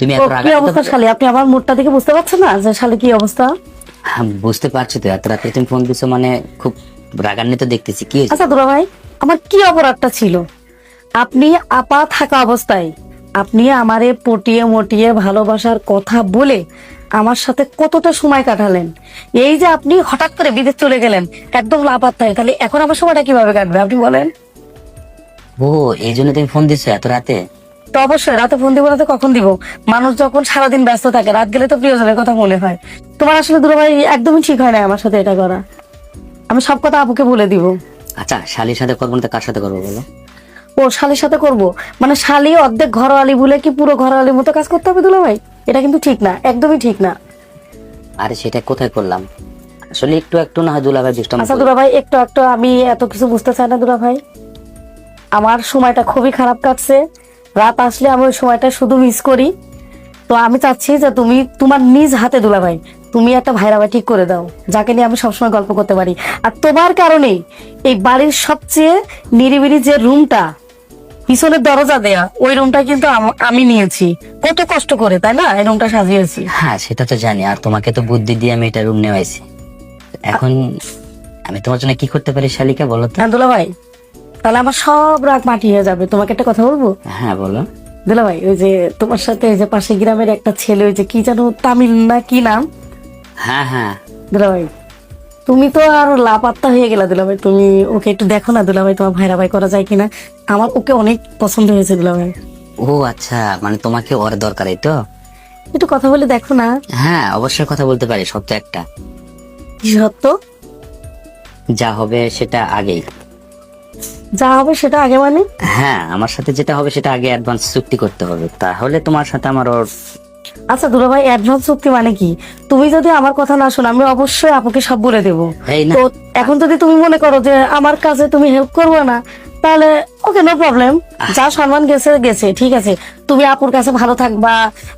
তুমি এত কি অবস্থা শালি? আপনি আমার মুডটা দেখে বুঝতে পারছেন না যে শালি কি অবস্থা? হ্যাঁ, বুঝতে পারছি তো এত রাতে তুমি ফোন দিছো মানে খুব রাগান্বিত দেখতেছি কি হয়েছে? আচ্ছা দুলা ভাই আমার কি অপরাধটা ছিল? আপনি আপা থাকা অবস্থায় আপনি আমারে পটিয়ে মটিয়ে ভালোবাসার কথা বলে আমার সাথে কতটা সময় কাটালেন? এই যে আপনি হঠাৎ করে বিদেশ চলে গেলেন একদম লাপাত্তায় তাহলে এখন আমার সময়টা কীভাবে কাটবে আপনি বলেন। ও এই জন্য তুমি ফোন দিছো এত রাতে? তো অবশ্যই রাতে ফোন দিব রাতে কখন দিব? মানুষ যখন সারাদিন ব্যস্ত থাকে রাত গেলে তো প্রিয়জনের কথা মনে হয়। তোমার আসলে দুলা ভাই একদমই ঠিক হয় না আমার সাথে এটা করা। আমি সব কথা আপুকে বলে দিব। আচ্ছা শালির সাথে করব না তো কার সাথে করব বলো? ও শালির সাথে করব? মানে শালি অর্ধেক ঘরওয়ালি বলে কি পুরো ঘরওয়ালির মতো কাজ করতে হবে দুলা ভাই এটা কিন্তু ঠিক না একদমই ঠিক না। আরে সেটা কোথায় করলাম? আসলে একটু একটু না হয় দুলাভাই দুষ্টাম আচ্ছা দুলা ভাই একটু একটু আমি এত কিছু বুঝতে চাই না দুলা ভাই আমার সময়টা খুবই খারাপ কাটছে। রাত আসলে আমি ওই সময়টা শুধু মিস করি। তো আমি চাচ্ছি যে তুমি তোমার নিজ হাতে দুলা ভাই তুমি একটা ভাইরা ভাই ঠিক করে দাও যাকে নিয়ে আমি সবসময় গল্প করতে পারি। আর তোমার কারণে এই বাড়ির সবচেয়ে নিরিবিলি যে রুমটা পিছনের দরজা দেয়া ওই রুমটা কিন্তু আমি নিয়েছি। কত কষ্ট করে তাই না? এই রুমটা সাজিয়েছি। হ্যাঁ সেটা তো জানি। আর তোমাকে তো বুদ্ধি দিয়ে আমি এটা রুম নেওয়াইছি। এখন আমি তোমার জন্য কি করতে পারি শালিকা বলো তো? হ্যাঁ দুলা ভাই তাহলে আমার সব রাগ মাটি হয়ে যাবে। তোমাকে একটা কথা বলব? হ্যাঁ বলো। দিলা ভাই ওই যে তোমার সাথে ওই যে পাশে গ্রামের একটা ছেলে ওই যে কি জানো তামিল না কি নাম? হ্যাঁ হ্যাঁ। দিলা ভাই তুমি তো আর লাপাত্তা হয়ে গেলা দুলা ভাই তুমি ওকে একটু দেখো না দুলা ভাই তোমার ভাইরা ভাই করা যায় কিনা? আমার ওকে অনেক পছন্দ হয়েছে দুলা ভাই ও আচ্ছা মানে তোমাকে ওর দরকার এই তো? একটু কথা বলে দেখো না। হ্যাঁ অবশ্যই কথা বলতে পারি সত্য একটা। কি সত্য? যা হবে সেটা আগেই। যা হবে সেটা আগে মানে? হ্যাঁ আমার সাথে যেটা হবে সেটা আগে অ্যাডভান্স চুক্তি করতে হবে। তাহলে তোমার সাথে আমার ওর আচ্ছা দুলা ভাই অ্যাডভান্স চুক্তি মানে কি? তুমি যদি আমার কথা না শোনো আমি অবশ্যই আপুকে সব বলে দেবো। তো এখন যদি তুমি মনে করো যে আমার কাছে তুমি হেল্প করবে না তাহলে ওকে নো প্রবলেম যা সম্মান গেছে গেছে ঠিক আছে। তুমি আপুর কাছে ভালো থাকবা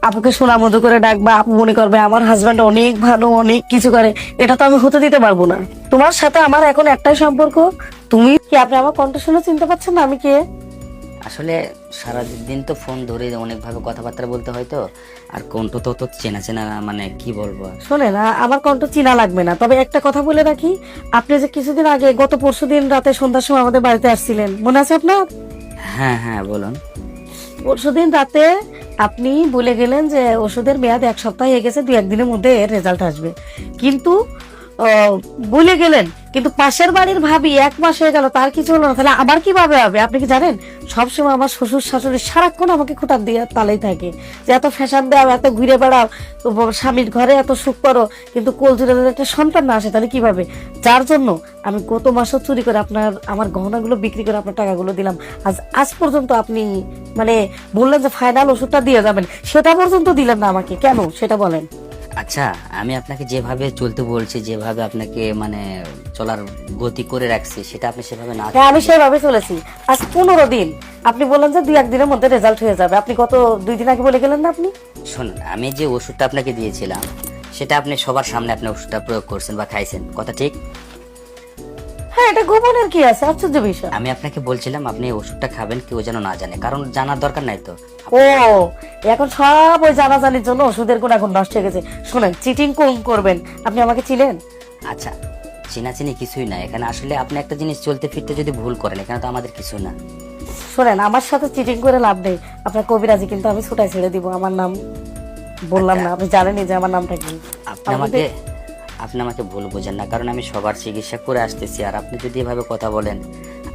আপুকে সোনা মধু করে ডাকবা আপু মনে করবে আমার হাজব্যান্ড অনেক ভালো অনেক কিছু করে। এটা তো আমি হতে দিতে পারব না। তোমার সাথে আমার এখন একটাই সম্পর্ক তুমি কি আপনি আমার কণ্ঠ শুনে চিনতে পারছেন না আমি কে? আসলে সারাদিন তো ফোন ধরে অনেক ভাবে কথাবার্তা বলতে হয় তো আর কণ্ঠ তো তো চেনা চেনা মানে কি বলব আর। না আমার কণ্ঠ চিনা লাগবে না। তবে একটা কথা বলে রাখি আপনি যে কিছুদিন আগে গত পরশু দিন রাতে সন্ধ্যার সময় আমাদের বাড়িতে আসছিলেন মনে আছে আপনার? হ্যাঁ হ্যাঁ বলুন। পরশুদিন রাতে আপনি বলে গেলেন যে ওষুধের মেয়াদ এক সপ্তাহ হয়ে গেছে দুই একদিনের মধ্যে রেজাল্ট আসবে। কিন্তু বলে গেলেন। কিন্তু পাশের বাড়ির ভাবি এক মাস হয়ে গেল, তার কিছু হলো না। তাহলে আবার কীভাবে হবে? আপনি কি জানেন? সবসময় আমার শ্বশুর শাশুড়ি সারাক্ষণ আমাকে খোটার দিয়ে তালেই থাকে। যে এত ফ্যাশন দাও, এত ঘুরে বেড়াও স্বামীর ঘরে এত সুখ করো কিন্তু কোল একটা সন্তান না আসে, তাহলে কীভাবে? যার জন্য আমি গত মাসও চুরি করে আপনার, আমার গহনাগুলো বিক্রি করে আপনার টাকাগুলো দিলাম। আজ আজ পর্যন্ত আপনি মানে বললেন যে ফাইনাল ওষুধটা দিয়ে যাবেন। সেটা পর্যন্ত দিলেন না আমাকে। কেন? সেটা বলেন। আচ্ছা আমি আপনাকে যেভাবে চলতে বলছি যেভাবে আপনাকে মানে চলার গতি করে রাখছি সেটা আপনি সেভাবে না হ্যাঁ আমি সেভাবে চলেছি। আজ পনেরো দিন। আপনি বললেন যে দুই একদিনের মধ্যে রেজাল্ট হয়ে যাবে। আপনি কত দুই দিন আগে বলে গেলেন না আপনি? শুনুন আমি যে ওষুধটা আপনাকে দিয়েছিলাম সেটা আপনি সবার সামনে আপনি ওষুধটা প্রয়োগ করছেন বা খাইছেন। কথা ঠিক? হ্যাঁ এটা গোপনের কি আছে? আশ্চর্য বিষয়। আমি আপনাকে বলছিলাম আপনি এই ওষুধটা খাবেন কেউ যেন না জানে। কারণ জানার দরকার নাই তো। ও এখন সব ওই জানাজানির জন্য ওষুধের গুণ এখন নষ্ট হয়ে গেছে। শোনেন চিটিং কম করবেন? আপনি আমাকে চিনেন? আচ্ছা চিনাচিনি কিছুই না। এখানে আসলে আপনি একটা জিনিস চলতে ফিরতে যদি ভুল করেন এখানে তো আমাদের কিছু না। শোনেন আমার সাথে চিটিং করে লাভ নেই। আপনার কবিরাজি কিন্তু আমি ছুটাই ছেড়ে দিব। আমার নাম বললাম না আপনি জানেনই যে আমার নামটা কি। আপনি আমাকে আপনি আমাকে ভুল বোঝেন না কারণ আমি সবার চিকিৎসা করে আসতেছি। আর আপনি যদি এভাবে কথা বলেন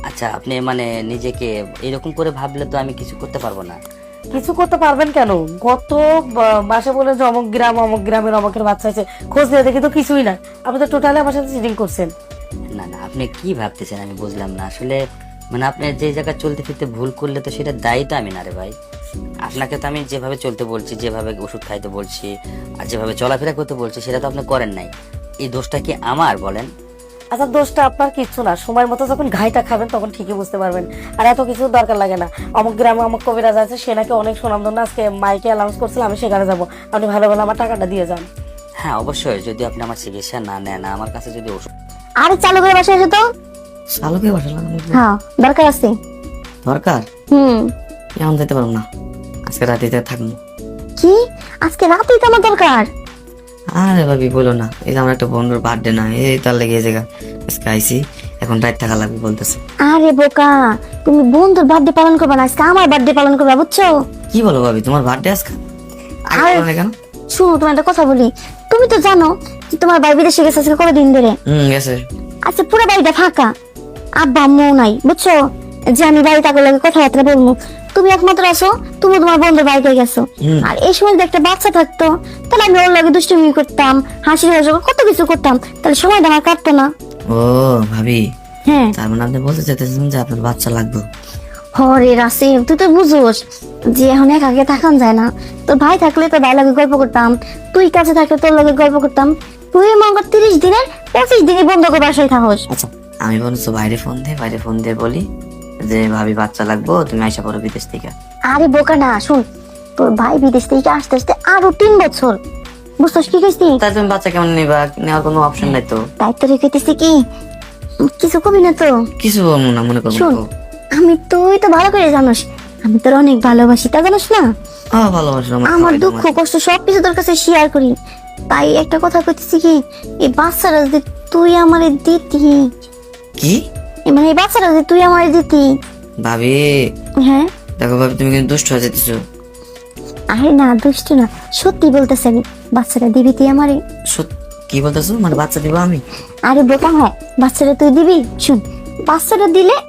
আচ্ছা আপনি মানে নিজেকে এরকম করে ভাবলে তো আমি কিছু করতে পারব না। কিছু করতে পারবেন কেন? গত মাসে বলে যে অমুক গ্রাম অমুক গ্রামের অমুকের বাচ্চা আছে খোঁজ নিয়ে দেখি তো কিছুই না। আপনি তো টোটালি আমার সাথে চিটিং করছেন। না না আপনি কি ভাবতেছেন আমি বুঝলাম না। আসলে মানে আপনি যে জায়গায় চলতে ফিরতে ভুল করলে তো সেটা দায়ী তো আমি না রে ভাই। আপনাকে তো আমি যেভাবে চলতে বলছি যেভাবে ওষুধ খাইতে বলছি আর যেভাবে চলাফেরা করতে বলছি সেটা তো আপনি করেন নাই। এই দোষটা কি আমার বলেন? আচ্ছা দোষটা আপনার কিচ্ছু না। সময় মতো যখন ঘাইটা খাবেন তখন ঠিকই বুঝতে পারবেন। আর এত কিছু দরকার লাগে না। অমুক গ্রামে অমুক কবিরাজ আছে সে নাকি অনেক সুনামধন্য। আজকে মাইকে অ্যানাউন্স করছিল আমি সেখানে যাব। আপনি ভালো ভালো আমার টাকাটা দিয়ে যান। হ্যাঁ অবশ্যই। যদি আপনি আমার চিকিৎসা না নেন আমার কাছে যদি ওষুধ আরে চালু করে বাসায় এসে তো। শালুকে বাসা লাগানো হ্যাঁ দরকার আছে। দরকার? হুম। এখন যেতে পারব না। আজকে রাতে থাকব। কি? আজকে রাতেই তো আমার দরকার। আরে ভাবি বলো না। এই যে আমার একটা বন্ধুর বার্থডে না এই তার লেগে জায়গা। আজকে আইসি এখন রাত থাকা লাগবে বলতেছে। আরে বোকা তুমি বন্ধুর বার্থডে পালন করবে না আজকে আমার বার্থডে পালন করবে বুঝছ? কি বলো ভাবি তোমার বার্থডে আজকে? আরে- কেন? শুনো তোমার একটা কথা বলি। তুমি তো জানো যে তোমার ভাই বিদেশে গেছে আজকে কতদিন ধরে? হুম গেছে। আচ্ছা পুরো বাড়িটা ফাঁকা। আব্বা আম্মু নাই বুঝছ? যে আমি বাড়ি তাকে লাগে কথাবার্তা বলব তুমি একমাত্র আসো তুমি তোমার বন্ধুর বাড়িতে গেছো। আর এই সময় যদি একটা বাচ্চা থাকতো তাহলে আমি ওর লাগে দুষ্টুমি করতাম হাসি হাসি কত কিছু করতাম তাহলে সময়টা আমার কাটতো না। ও ভাবি হ্যাঁ। তার মানে আপনি বলতে চাইতেছেন যে আপনার বাচ্চা লাগবে। হরে রাসিম তুই তো বুঝোস যে এখন এক আগে থাকান যায় না। তোর ভাই থাকলে তোর ভাই লাগে গল্প করতাম তুই কাছে থাকলে তোর লাগে গল্প করতাম। তুই মনে কর তিরিশ দিনের পঁচিশ দিনই বন্ধ করে বাসায় থাকস। আচ্ছা আমি বলছো বাইরে ফোন দিয়ে বাইরে ফোন দিয়ে বলি। যে ভাবি বাচ্চা লাগবো তুমি আইসা পড়ো বিদেশ থেকে। আরে বোকা না শুন। তোর ভাই বিদেশ থেকে আসতে আসতে আরও তিন বছর। বুঝছস কি কইছি? তাই তুমি বাচ্চা কেমন নিবা? নেওয়ার কোনো অপশন নাই তো। দায়িত্ব রেখেতেছি কি? কিছু কবি না তো? কিছু বলব না মনে করব শোন আমি তুই তো ভালো করে জানোস আমি তোর অনেক ভালোবাসি তা জানোস না? হ্যাঁ ভালোবাসো আমার দুঃখ। কষ্ট সবকিছু তোর কাছে শেয়ার করি। তাই একটা কথা কইতেছি কি এই বাচ্চারা যদি তুই আমারে দিতি। কি? এ মানে এই বাচ্চারা যদি তুই আমারে দিতি। ভাবি। হ্যাঁ? দেখো ভাবি তুমি কিন্তু দুষ্ট হয়ে যেতেছো আরে না দুষ্ট না। সত্যি বলতেছি আমি বাচ্চারা দিবি তুই আমারে। সত্যি কি বলতেছো? মানে বাচ্চা দিব আমি? আরে বোকা হয় বাচ্চাটা তুই দিবি? শুন বাচ্চাটা দিলে